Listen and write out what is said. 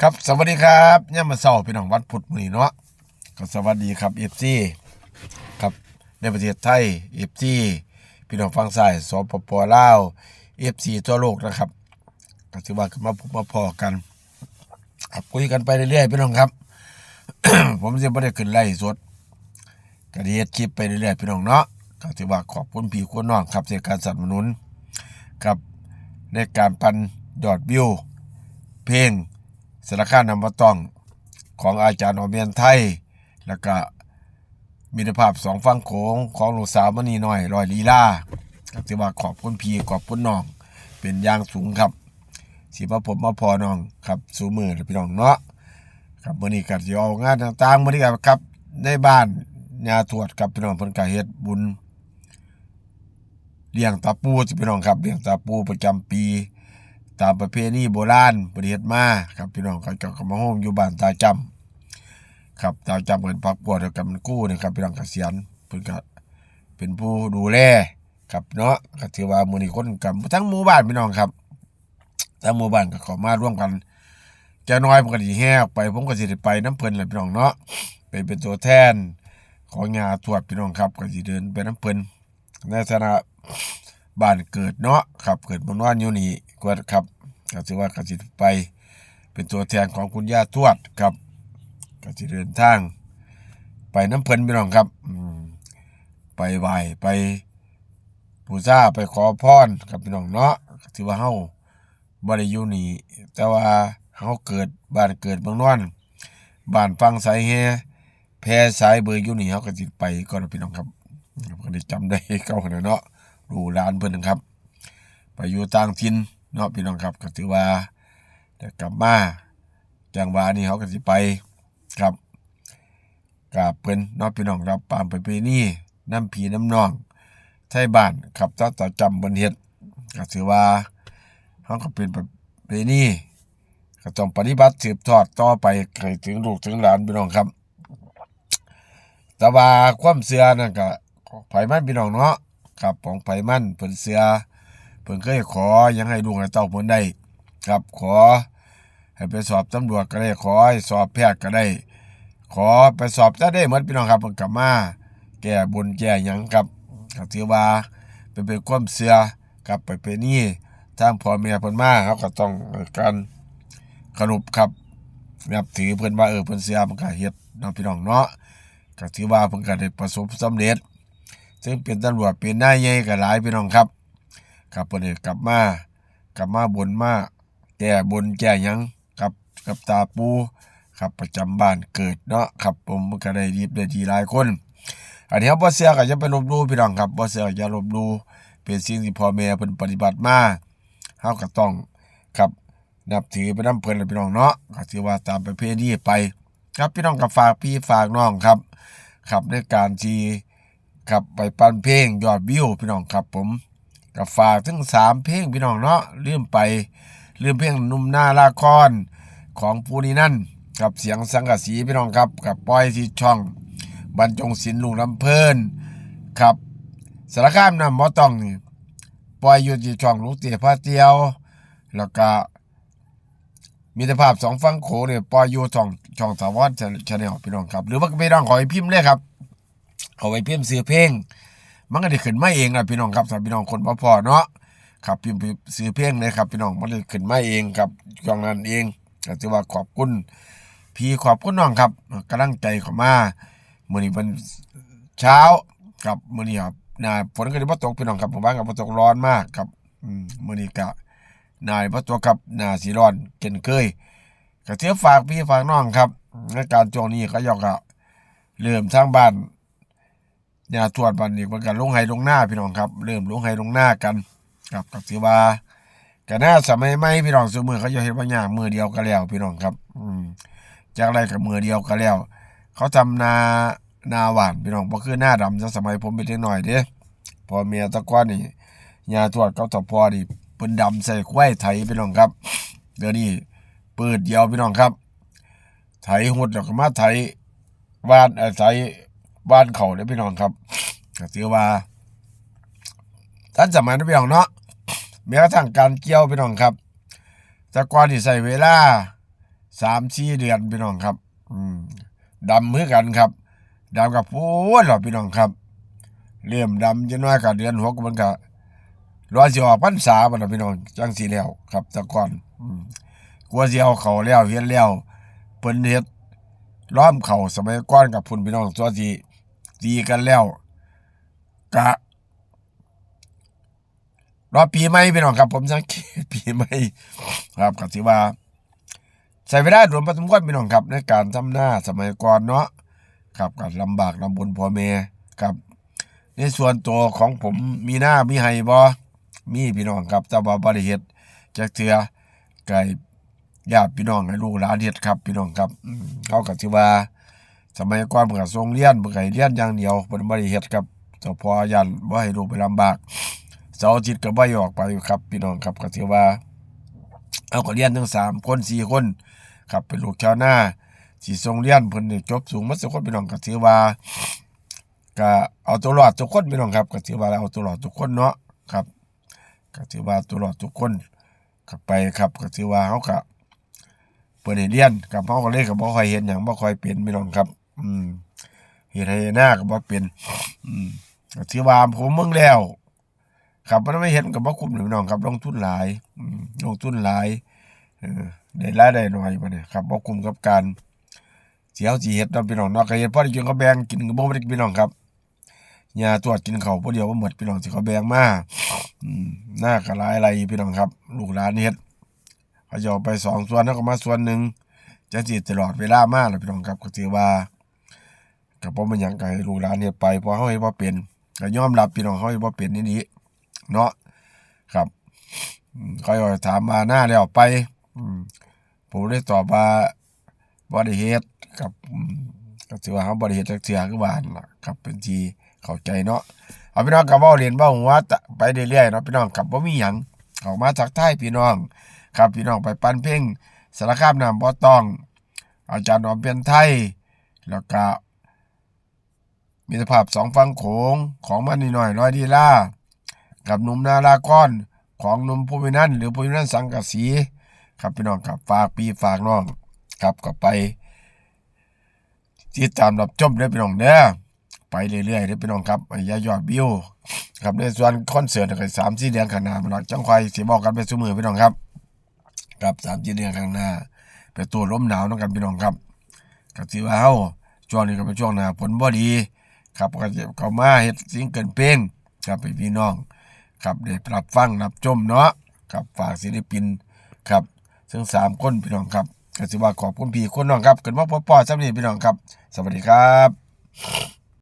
ครับสวัสดีครับเนี่ยมาเศร้าพี่น้องวัดพุทธมุนีเนาะก็สวัสดีครับเอฟซีครับในประเทศไทยเอฟซีพี่น้องฟังสายสปปลาวเอฟซีทั่วโลกนะครับก็ถือว่ามาพบมาพอกันครับคุยกันไปเรื่อยๆพี่น้องครับ ผมจะไม่ได้ขึ้นไล่สดก็ได้เฮ็ดคลิปไปเรื่อยๆพี่น้องเนาะก็ถือว่าขอบคุณพี่คุณน้องครับในการสนับสนุนครับในการปันยอดวิวเพลง สารคามนำมาต้องของอาจารย์อมเมียนไทย แล้วก็มีภาพสองฟังโขงของหลูกสาวมณีน้อยลอยลีลาก็ถือว่าขอบคุณพี่ขอบคุณน้อง เป็นอย่างสูงครับสิมาผมมาพอน้องครับสูมือพี่น้องเนาะครับมื้อนี้ก็สิเอางานต่างๆมื้อนี้ก็ครับ ในบ้านญาทวดกับพี่น้องเพิ่นก็เฮ็ดบุญเลี้ยงตาปูสิพี่น้องครับเลี้ยงตาปูประจำปี ตามประเพณีโบราณประเทศมาครับพี่น้องเขาเจ้าก็มาโฮมอยู่บ้านตาจำครับตาจำเป็นพักปวดกับมันกู้นะครับพี่น้องเกษียณเพิ่นก็เป็นผู้ดูแลครับเนาะก็ถือว่ามื้อนี้คนกับทั้งหมู่บ้านพี่น้องครับทั้งหมู่บ้านก็ข้ามาร่วมกันจะน้อยผมก็สิแฮกไป ผมก็สิได้ไปน้ำเพิ่นแหละพี่น้องเนาะไปเป็นตัวแทนของงาทวดพี่น้องครับก็สิเดินไปน้ำเพิ่นในฐานะ บ้านเกิดเนาะครับ เกิดบนว่านอยู่นี่ก็ครับก็ถือว่ากสิไป เป็นตัวแทนของคุณย่าทวดครับก็สิเดินทาง ไปน้ำเพลินพี่น้องครับไปไหวไปบูชาไปขอพรกับพี่น้องเนาะถือว่าเฮาบ่ได้อยู่นี่แต่ว่าเฮาเกิดบ้านเกิดเมืองนอนบ้านฟังสายแฮแพรสายเบอร์อยู่นี่เฮาก็สิไปก่อนพี่น้องครับก็ได้จำได้เก่าขนาดเนาะ ดูร้านเพิ่นนะครับ ไปอยู่ต่างถิ่นเนาะพี่น้องครับก็ถือว่าแต่กลับมาจังหวะนี้เขาก็สิไปครับกับเพิ่นเนาะพี่น้องรับปามไปไปนี่น้ำผีน้ำนองไทยบ้านครับถ้าต่อจำบนเฮ็ดก็ถือว่าเขาก็เป็นประเพณีก็ต้องปฏิบัติสืบทอดต่อไปให้ถึงลูกถึงหลานพี่น้องครับ แต่ว่าความเสื่อนั่นก็ไผมันพี่น้องเนาะ ครับของไผมันเพิ่นเสือเพิ่นเคยขอยังให้ลูกให้เต้าเพิ่นได้ ครับขอ ให้ไปสอบตำรวจก็ได้ขอให้สอบแพทย์ก็ได้ ขอไปสอบจะได้เหมือนพี่น้องครับเพิ่นกลับมาแก้บนแก้หยังครับก็ถือว่าเป็นเป็นความเสือกับไปเป็นนี่ทางพ่อแม่เพิ่นมาเขาก็ต้องการขนบครับนับถือเพิ่นว่าเออเพิ่นเสือมันก็เฮ็ดเนาะพี่น้องเนาะก็ถือว่าเพิ่นก็ได้ประสบสำเร็จ ซึ่งเป็นตำรวจเป็นนายใหญ่กับหลายพี่น้องครับครับเพิ่นกลับมากลับมาบนมาแก้บนแก้หยังกับกับตาปูครับประจำบ้านเกิดเนาะครับผมก็ได้รีบได้ดีหลายคน อันนี้ครับบ่เสียก็จะไปลบหลู่พี่น้องครับบ่เสียก็อย่าลบหลู่เป็นสิ่งที่พ่อแม่เพิ่นปฏิบัติมาเฮาก็ต้องครับนับถือไปนำเพิ่นพี่น้องเนาะก็ถือว่าตามประเพณีไป ครับพี่น้องก็ฝากพี่ฝากน้องครับ ครับในการที่ ครับไปปันเพลงยอดวิวพี่น้องครับผมกับฝากถึงสามเพลงพี่น้องเนาะลืมไปลืมเพลงนุ่มหน้าละครของปูนีนั่นกับเสียงสังกะสีพี่น้องครับกับปอยที่ช่อง บรรจงศิลป์ลุงลำเพลินครับสารคามนำมอต้องนี่ปอยอยู่ที่ช่องลูกเตี๋ยพาเตียว แล้วก็มีแต่ภาพสองฟังโขเนี่ยปอยอยู่ช่องช่องสาวรชาแนลพี่น้องครับ หรือว่าพี่น้องขอให้พิมพ์เลยครับ เอาไว้เพิ่มซื้อเพลงมันก็ได้ขึ้นมาเองนะพี่น้องครับสำหรับพี่น้องคนบ่พอเนาะครับพิมพ์ซื้อเพลงเลยครับพี่น้องมันได้ขึ้นมาเองครับช่วงนั้นเองก็ถือว่าขอบคุณพี่ขอบคุณน้องครับกำลังใจเข้ามามื้อนี้วันเช้าครับมื้อนี้ครับนาฝนก็ได้บ่ตกพี่น้องครับผมว่าก็บ่ตกร้อนมากครับอืมมื้อนี้ก็หน้าบ่ตกครับนาสิร้อนเกินเคยก็เทียฝากพี่ฝากน้องครับในการช่วงนี้ก็ยอกก็เริ่มทางบ้าน เนี่ยทวดบันอีกมันกันลงไห้ลงหน้าพี่น้องครับ เริ่มลงไห้ลงหน้ากันครับกับถือว่ากันหน้าสมัยใหม่พี่น้องสมือเขาจะเห็นว่าอย่างมือเดียวก็แล้วพี่น้องครับ อืมจากอะไรกับมือเดียวก็แล้ว เขาทำนานาหวานพี่น้องเพราะคือหน้าดำซะสมัยผมเป็นเด็กหน่อยเด้พอเมียตะก้อนนี่ยาทวดเขาตะพอนี่เป็นดำใส่ควายไถพี่น้องครับเดี๋ยวนี้เปิดเดียวพี่น้องครับ ไถหุดแล้วก็มาไถวานเอ่อไถ บ้านเขาเนี่ยพี่น้องครับก็ถือว่าท่านสมัยนั้พี่น้องเนาะแม้กระทั่งการเกี่ยวพี่น้องครับแต่ก่อนที่ใส่เวลาสามสี่เดือนพี่น้องครับอืมดำมือกันครับดำกับพูดหรอพี่น้องครับเริ่ยมดำจะน้อยกับเดือนหกมันก็รอยสิออกพรรษาบัดนะพี่น้องจังสีแล้วครับแต่ก่อนอืมกลัวสิเอาเขาแล้วเฮ็ดแล้วเพิ่นเฮ็ดล้อมเขาสมัยก่อนกับพุ่นพี่น้องตัวสิ ตีกันแล้วกะรอปีใหม่พี่น้องครับผมสังเกตปีใหม่ครับก็ถือว่าใช้เวลารวมพอสมควรพี่น้องครับ ในการทำหน้าสมัยก่อนเนาะครับก็ลำบากลำบนพ่อแม่ครับ ในส่วนตัวของผมมีหน้ามีไห้บ่มีพี่น้องครับแต่ว่าบ่ได้เฮ็ดจักเทื่อไก่ญาติพี่น้องให้ลูกหลานเฮ็ดครับ พี่น้องครับเขาก็ถือว่า สมัยก่อนเพิ่นก็ส่งเรียนเพิ่นก็ให้เรียนอย่างเดียวเพิ่นบ่ได้เฮ็ดครับเจ้าพ่อยันบ่ให้ลูกไปลำบากเสาร์อาทิตย์ก็บ่ให้ออกไปครับ พี่น้องครับก็ถือว่า เอาก็เรียนทั้งสามคนสี่คนครับเป็นลูกชาวนาสิส่งเรียนเพิ่นนี่จบสูงมาสักคนพี่น้องก็ถือว่าก็เอาตัวรอดทุกคนพี่น้องครับก็ถือว่าเอาตัวรอดทุกคนเนาะครับก็ถือว่าตัวรอดทุกคนก็ไปครับก็ถือว่าเฮาก็เปิดให้เรียนกับเฮาก็เลยก็บ่ค่อยเห็นหยังบ่ค่อยเป็นพี่น้องครับ อืมเฮ็ดให้หน้าก็บ่เป็น อืมก็ถือว่าผมเบิ่งแล้ว ครับมันไม่เห็นกับว่คุ้มหรือน้องครับ ลงทุนหลายอืมลงทุนหลายเออได้รายได้น้อยมาเนี่ยครับบ่คุ้มกับการเสียวสีเฮ็ดเนาะพี่น้องเนาะก็เฮ็ดพอได้กินก็แบ่งกินก็บ่ได้พี่น้องครับยาตรวจกินเขาวผู้เดียวบ่หมดพี่น้องสิเขาแบ่งมาอืมหน้าก็หลายอะไรพี่น้องครับ ลูกหลานเฮ็ดเขาจะเอาไปสองส่วนแล้วก็มาส่วนหนึ่งจังสิตลอดเวลามาล่ะพี่น้องครับก็ถือว่า ก็บ่เป็นยังก็ให้ลูกหลานเฮ็ดไปพราะเฮาเฮ็ดบ่เป็นก็ยอมรับพี่น้องเฮาเฮ็ดบ่เป็นนี่ดีเนาะครับเขาถามมาหน้าแล้วไปผมได้ตอบว่าบริเฮ็ดกับก็ถือว่าเขาบริเฮ็ดจักเทื่อคือว่านั่นล่ะครับเป็นที่เข้าใจเนาะเอาพี่น้องกับว้าเรียนว้าหัวตะไปเรื่อยๆเนาะพี่น้องกับบ่มีหยังเข้ามาทักทายพี่น้อง ครับพี่น้องไปปันเพลงสารคามน้ำบ่ต้อง อาจารย์นอมเพียนไทย แล้วก็ มิตรภาพสองฝั่งโขงของมันนี่หน่อยร้อยดีล่า กับหนุ่มนาลาก้อนของหนุ่มภูมินันหรือภูมินันสังกสี ครับพี่น้องครับฝากปีฝากน้องครับก็ไปติดตามรับชมเด้พี่น้องเด้อไปเรื่อยๆเด้อพี่น้องครับอย่ายอดวิวครับในส่วนคอนเสิร์ตก็สามสี่เดือนข้างหน้ามันหลักจังควายสิบอกกันไปซุมือพี่น้องครับครับสามสี่เดือนข้างหน้าไปตัวล้มหนาวน้องกันพี่น้องครับก็ถือว่าเฮาช่วงนี้ก็เป็นช่วงหน้าฝนบ่ดี ครับก็จะเข้ามาเฮ็ดสิ่งเกินเพลงครับพี่น้อง ครับได้รับฟังรับชมเนาะครับฝากศิลปินครับซึ่งสามคนพี่น้องครับก็สิว่าขอบคุณพี่คนน้องครับเกิดมาพบปอสำนีพี่น้องครับ สวัสดีครับ